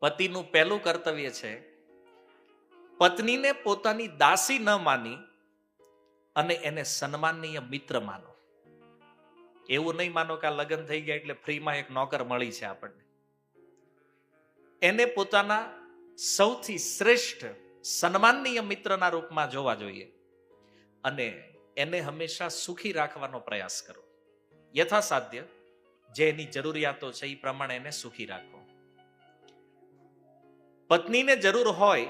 પતિનું પહેલું કર્તવ્ય છે, પત્નીને પોતાની દાસી ન માની અને એને સન્માનનીય મિત્ર માનો. એવું નહીં માનો કે આ લગ્ન થઈ ગયા એટલે ફ્રીમાં એક નોકર મળી છે આપણને. એને પોતાના સૌથી શ્રેષ્ઠ સન્માનનીય મિત્રના રૂપમાં જોવા જોઈએ અને એને હંમેશા સુખી રાખવાનો પ્રયાસ કરો. યથાસાધ્ય, જે એની જરૂરિયાતો છે, એ પ્રમાણે એને સુખી રાખો. પત્નીને જરૂર હોય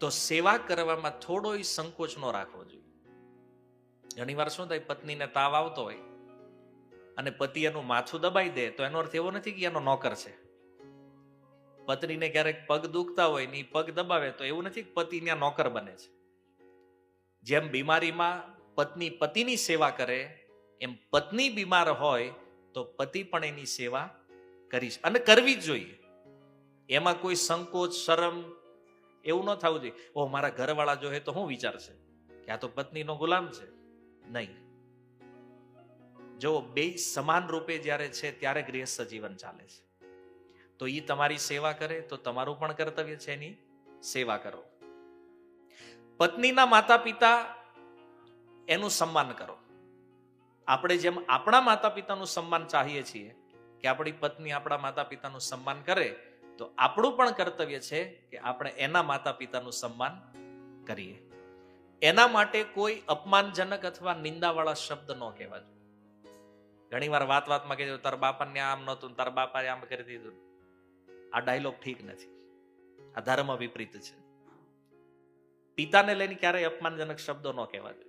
તો સેવા કરવામાં થોડો સંકોચ ન રાખવો જોઈએ. ઘણીવાર શું થાય, પત્નીને તાવ આવતો હોય અને પતિ એનું માથું દબાઈ દે, તો એનો અર્થ એવો નથી કે એનો નોકર છે. પત્નીને ક્યારેક પગ દુખતા હોય ને પગ દબાવે, તો એવું નથી કે પતિ ત્યાં નોકર બને છે. જેમ બીમારીમાં પત્ની પતિની સેવા કરે, એમ પત્ની બીમાર હોય તો પતિ પણ એની સેવા કરીશ અને કરવી જ જોઈએ. એમાં કોઈ સંકોચ, શરમ એવું ન થવું જોઈએ. ઓ મારા ઘરવાળા જો હે તો શું વિચારશે કે આ તો પત્નીનો ગુલામ છે. નહીં. જો બે સમાન રૂપે જ્યારે છે ત્યારે ગૃહસ્થ જીવન ચાલે છે. તો એ તમારી સેવા કરે, તો તમારું પણ કર્તવ્ય છે એની સેવા કરો. પત્નીના માતા પિતા એનું સન્માન કરો. આપણે જેમ આપણા માતા પિતાનું સન્માન ચાહીએ છીએ કે આપણી પત્ની આપણા માતા પિતાનું સન્માન કરે તો આપણું પણ કર્તવ્ય છે કે આપણે એના માતા પિતાનું સન્માન કરીએ. એના માટે કોઈ અપમાનજનક અથવા નિંદાવાળા શબ્દ ન કહેવા જોઈએ. ઘણી વાર વાત વાતમાં કહેજો, તાર બાપાને આમ નહોતું, તાર બાપાએ આમ કરી દીધું. આ ડાયલોગ ઠીક નથી. આ ધર્મ વિપરીત છે. પિતાને લઈને ક્યારેય અપમાનજનક શબ્દો ન કહેવા જોઈએ.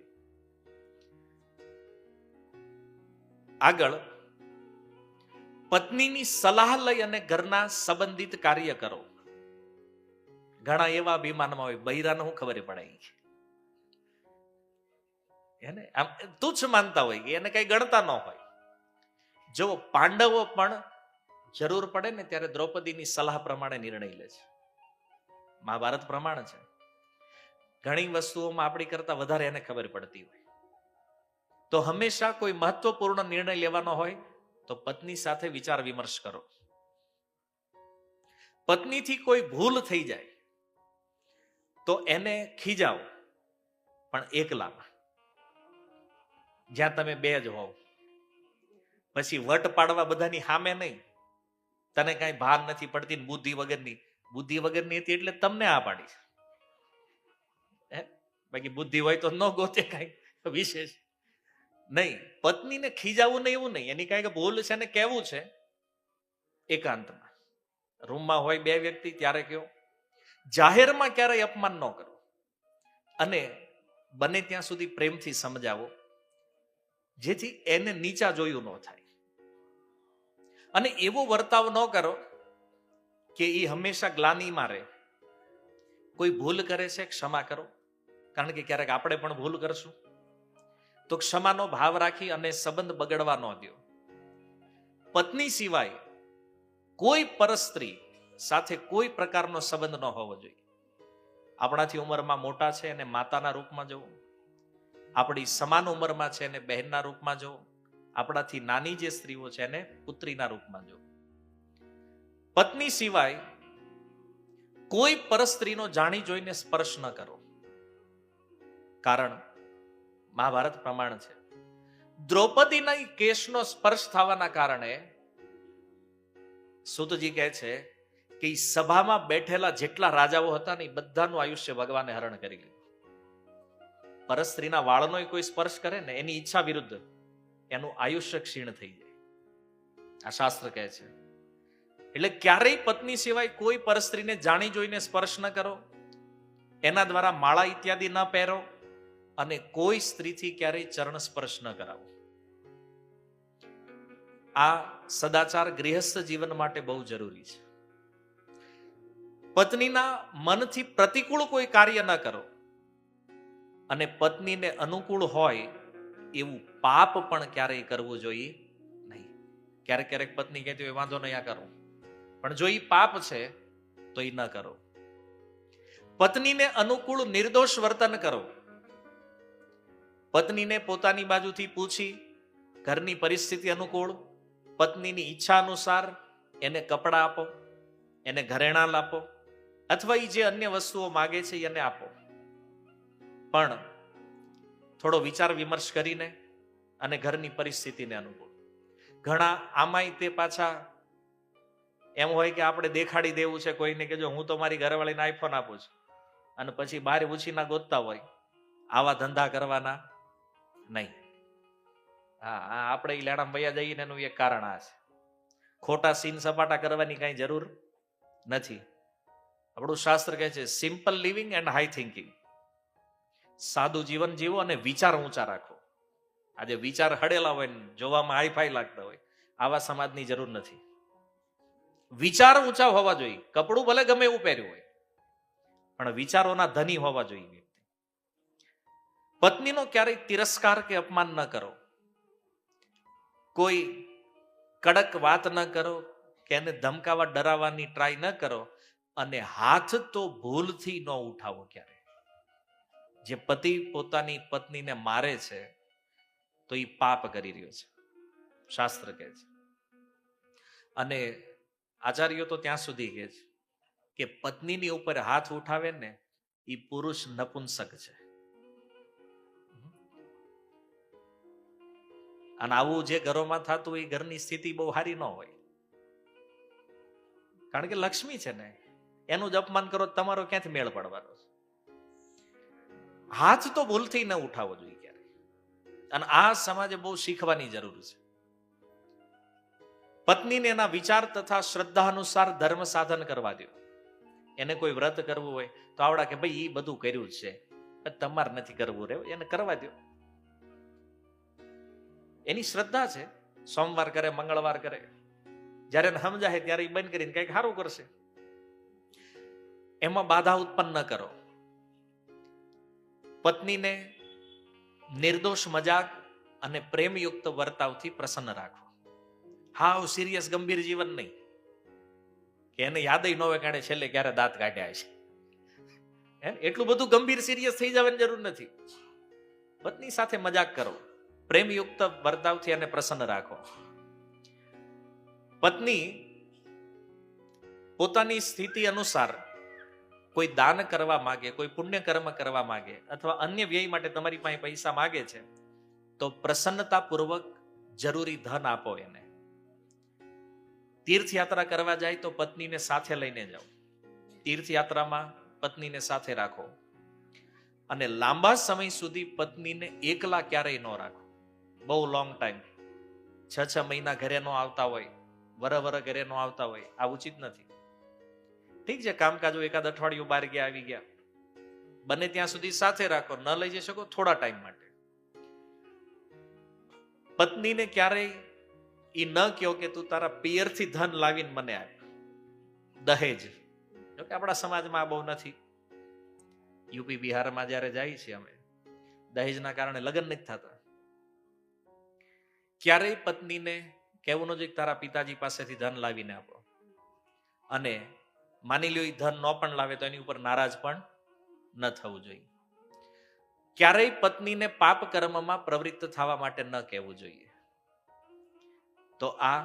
આગળ પત્નીની સલાહ લઈ અને ઘરના સંબંધિત કાર્ય કરો. ઘણા એવા અભિમાનમાં હોય, બૈરાને હું ખબર પડાય એને આમ તુચ્છ માનતા હોય કે એને કઈ ગણતા ન હોય. જો પાંડવો પણ જરૂર પડે ને ત્યારે દ્રૌપદીની સલાહ પ્રમાણે નિર્ણય લે છે. મહાભારત પ્રમાણે છે. ઘણી વસ્તુઓમાં આપણી કરતા વધારે એને ખબર પડતી હોય. તો હંમેશા કોઈ મહત્વપૂર્ણ નિર્ણય લેવાનો હોય તો પત્ની સાથે વિચાર વિમર્શ કરો. પત્નીથી કોઈ ભૂલ થઈ જાય, તો એને ખીજાવો, પણ એકલામાં જ્યાં તમે બે જ હોવ, પછી વટ પાડવા બધાની સામે નહીં. તને કાંઈ ભાન નથી પડતી બુદ્ધિ વગરની. બુદ્ધિ વગરની હતી એટલે તમને આ પાડી? બાકી બુદ્ધિ હોય તો ન ગોતે કાંઈ. વિશેષ. નહીં, પત્નીને ખીજાવું નહીં એવું નહીં. એની કાંઈક ભૂલ છે ને કેવું છે? એકાંતમાં. રૂમમાં હોય બે વ્યક્તિ, ત્યારે કયો જાહેરમાં ક્યારેય અપમાન ન કરો. અને બને ત્યાં સુધી પ્રેમથી સમજાવો, જેથી એને નીચા જોયું ન થાય. અને એવો વર્તાવ ન કરો કે એ હંમેશા ગ્લાનીમાં રહે. કોઈ ભૂલ કરે છે, ક્ષમા કરો. કારણ કે ક્યારેક આપણે પણ ભૂલ કરશું. તો ક્ષમાનો ભાવ રાખી અને સંબંધ બગડવા ન દો પત્ની સિવાય કોઈ પરસ્ત્રી સાથે કોઈ પ્રકારનો સંબંધ ન હોવો જોઈએ. આપણાથી ઉંમરમાં મોટા છે એને માતાના રૂપમાં જવું આપણી સમાન ઉંમરમાં છે એને બહેનના રૂપમાં જવું આપણાથી નાની જે સ્ત્રીઓ છે એને પુત્રીના રૂપમાં જવું પત્ની સિવાય કોઈ પરસ્ત્રીનો જાણી જોઈને સ્પર્શ ન કરો. કારણ મહાભારત પ્રમાણ છે. દ્રૌપદીના કેશનો સ્પર્શ થવાના કારણે સુતજી કહે છે કે સભામાં બેઠેલા જેટલા રાજાઓ હતા ને બધાનું આયુષ્ય ભગવાને હરણ કરી લીધું. પરસ્ત્રીના વાળનો કોઈ સ્પર્શ કરે ને એની ઈચ્છા વિરુદ્ધ એનું આયુષ્ય ક્ષીણ થઈ જાય. આ શાસ્ત્ર કહે છે. એટલે ક્યારેય પત્ની સિવાય કોઈ પરસ્ત્રીને જાણી જોઈને સ્પર્શ ન કરો. એના દ્વારા માળા ઇત્યાદિ ન પહેરો. અને કોઈ સ્ત્રીથી ક્યારેય ચરણ સ્પર્શ ન કરાવો. આ સદાચાર ગૃહસ્થ જીવન માટે બહુ જરૂરી છે. પત્નીના મનથી પ્રતિકૂળ કોઈ કાર્ય ન કરો. અને પત્નીને અનુકૂળ હોય એવું પાપ પણ ક્યારેય કરવું જોઈએ નહીં. ક્યારેક ક્યારેક પત્ની કહેતી હોય, વાંધો નહીં, આ કરો. પણ જો એ પાપ છે, તો એ ન કરો. પત્નીને અનુકૂળ નિર્દોષ વર્તન કરો. પત્નીને પોતાની બાજુથી પૂછી, ઘરની પરિસ્થિતિ અનુકૂળ? પત્નીની ઈચ્છા અનુસાર એને કપડાં આપો, એને ઘરેણાં આપો અથવા એ જે અન્ય વસ્તુઓ માગે છે એને આપો. પણ થોડો વિચાર વિમર્શ કરીને અને ઘરની પરિસ્થિતિને અનુકૂળ. ઘણા આમાંય તે પાછા એમ હોય કે આપણે દેખાડી દેવું છે કોઈને કે જો હું તો મારી ઘરવાળીને આઈફોન આપું છું. અને પછી બહાર ઉછીના ગોતતા હોય, આવા ધંધા કરવાના નહીં. હા, આ આપણે ઈ લેણામાં વયા જઈએ ને એનું એક કારણ આ છે. ખોટા સીન સપાટા કરવાની કાંઈ જરૂર નથી. આપણું શાસ્ત્ર કહે છે simple living and high thinking સાદું જીવન જીવો અને વિચાર ઊંચા રાખો. આજે વિચાર હડેલા હોય ને જોવામાં હાઈફાઈ લાગતા હોય, આવા સમાજની જરૂર નથી. વિચાર ઊંચા હોવા જોઈએ. કપડું ભલે ગમે એવું પહેર્યું હોય, પણ વિચારોના ધની હોવા જોઈએ. પત્નીનો ક્યારેય તિરસ્કાર કે અપમાન ન કરો. કોઈ કડક વાત ન કરો કે એને ધમકાવા ડરાવવાની ટ્રાય ન કરો અને હાથ તો ભૂલથી ન ઉઠાવો ક્યારે જે પતિ પોતાની પત્નીને મારે છે તો એ પાપ કરી રહ્યો છે. શાસ્ત્ર કહે છે. અને આચાર્યો તો ત્યાં સુધી કહે છે કે પત્નીની ઉપર હાથ ઉઠાવે ને એ પુરુષ નપુંસક છે. અને આવું જે ઘરોમાં થતું એ ઘરની સ્થિતિ બહુ સારી ન હોય. કારણ કે લક્ષ્મી છે ને, એનું જ અપમાન કરો તમારો ક્યાંથી મેળ પડવાનો છે? હાથ તો ભૂલથી ન ઉઠાવવો જોઈએ ક્યારે અને આ સમાજે બહુ શીખવાની જરૂર છે. પત્નીને એના વિચાર તથા શ્રદ્ધા અનુસાર ધર્મ સાધન કરવા દો. એને કોઈ વ્રત કરવું હોય તો આવડા કે ભાઈ એ બધું કર્યું છે. તમારે નથી કરવું રે એને કરવા દો. એની શ્રદ્ધા છે. સોમવાર કરે, મંગળવાર કરે. જ્યારે સમજાય, ત્યારે એ બંધ કરીને કંઈક સારું કરશે. એમાં બાધા ઉત્પન્ન કરો. પત્નીને નિર્દોષ મજાક અને પ્રેમયુક્ત વર્તાવથી પ્રસન્ન રાખો. હાવ સિરિયસ ગંભીર જીવન નહીં. કે એને યાદય ન હોય કાઢે છેલ્લે ક્યારે દાંત કાઢ્યા છે? એટલું બધું ગંભીર સિરિયસ થઈ જવાની જરૂર નથી. પત્ની સાથે મજાક કરો. પ્રેમયુક્ત વર્તાવથી એને પ્રસન્ન રાખો. પત્ની પોતાની સ્થિતિ અનુસાર કોઈ દાન કરવા માંગે, કોઈ પુણ્ય કર્મ કરવા માગે અથવા અન્ય વ્યય માટે તમારી પાસે પૈસા માગે છે, તો પ્રસન્નતાપૂર્વક જરૂરી ધન આપો એને. તીર્થયાત્રા કરવા જાય તો પત્નીને સાથે લઈને જાઓ. તીર્થયાત્રામાં પત્નીને સાથે રાખો. અને લાંબા સમય સુધી પત્નીને એકલા ક્યારેય ન રાખો. બહુ લોંગ ટાઈમ છ છ મહિના ઘરે નો આવતા હોય, વર વર ઘરે નો આવતા હોય, આ ઉચિત નથી. ઠીક છે, કામકાજો એકાદ અઠવાડિયું બહાર ગયા, આવી ગયા. બને ત્યાં સુધી સાથે રાખો, ન લઈ જઈ શકો, થોડા ટાઈમ માટે. પત્નીને ક્યારેય એ ન કહો કે તું તારા પિયરથી ધન લાવીને મને આપ. દહેજ. જોકે આપણા સમાજમાં આ બહુ નથી. યુપી બિહારમાં જ્યારે જાય છે અમે, દહેજના કારણે લગ્ન નથી થતા. ક્યારેય પત્નીને કહેવું ન જોઈએ તારા પિતાજી પાસેથી ધન લાવીને આપો. અને માની લ્યો એ ધન ન પણ લાવે તો એની ઉપર નારાજ પણ ન થવું જોઈએ. ક્યારેય પત્નીને પાપ કર્મમાં પ્રવૃત્ત થવા માટે ન કહેવું જોઈએ. તો આ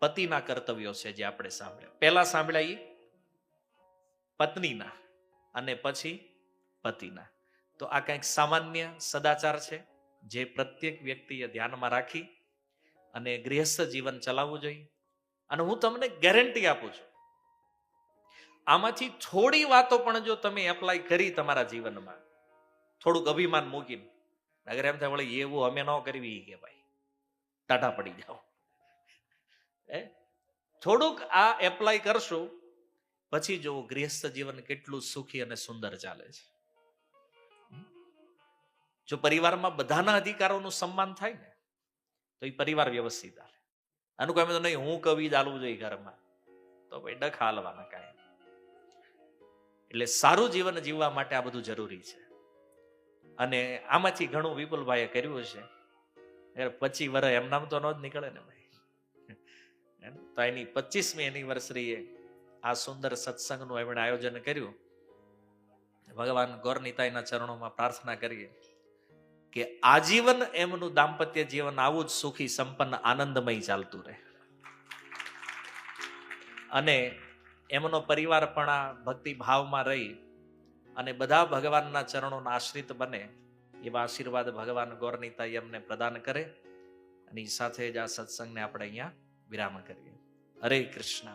પતિના કર્તવ્યો છે જે આપણે સાંભળ્યા. પહેલા સાંભળ્યા એ પત્નીના અને પછી પતિના. તો આ કંઈક સામાન્ય સદાચાર છે? જે પ્રત્યેક વ્યક્તિએ ધ્યાનમાં રાખી અને ગૃહસ્થ જીવન ચલાવવું જોઈએ. અને હું તમને ગેરંટી આપું છું. આમાંથી થોડી વાતો પણ જો તમે એપ્લાય કરી તમારા જીવનમાં, થોડુંક અભિમાન મૂકીને અગર એમ થાય વળી એવું અમે ન કરવી કે ભાઈ ટાટા પડી જાઓ. એ થોડુંક આ એપ્લાય કરશો, પછી જો ગૃહસ્થ જીવન કેટલું સુખી અને સુંદર ચાલે છે. જો પરિવારમાં બધાના અધિકારોનું સન્માન થાય ને, તો એ પરિવાર વ્યવસ્થિત હાલે આનું કોઈ તો નહીં, હું કવિ ચાલવું જોઈએ ઘરમાં. તો ભાઈ ડખ હાલવાના કાંઈ એટલે સારું જીવન જીવવા માટે આ બધું જરૂરી છે. અને આમાંથી ઘણું વિપુલભાઈએ કર્યું છે પચી વર્ષ એમનામ તો ન જ નીકળે ને ભાઈ? તો એની પચીસમી એનિવર્સરીએ આ સુંદર સત્સંગનું એમણે આયોજન કર્યું. ભગવાન ગોરનીતાઈના ચરણોમાં પ્રાર્થના કરીએ. કે આજીવન એમનું દાંપત્ય જીવન આવું જ સુખી, સંપન્ન, આનંદમય ચાલતું રહે. અને એમનો પરિવાર પણ આ ભક્તિ ભાવમાં રહી અને બધા ભગવાનના ચરણોના આશ્રિત બને એવા આશીર્વાદ ભગવાન ગોરનીતા એમને પ્રદાન કરે અને સાથે જ આ સત્સંગને આપણે અહીંયા વિરામ કરીએ. હરે કૃષ્ણ.